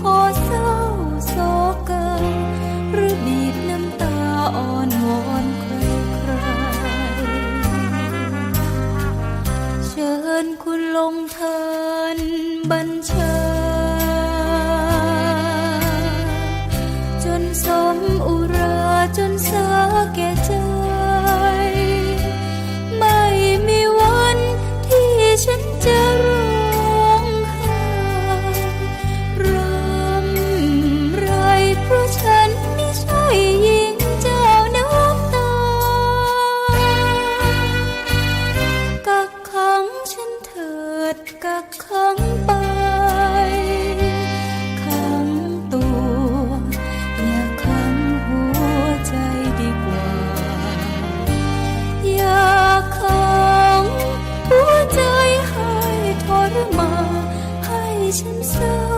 ขอเศร้าโศกหรือบีบน้ำตาอ้อนวอนใครเชิญคุณลงเทินบัญชา slow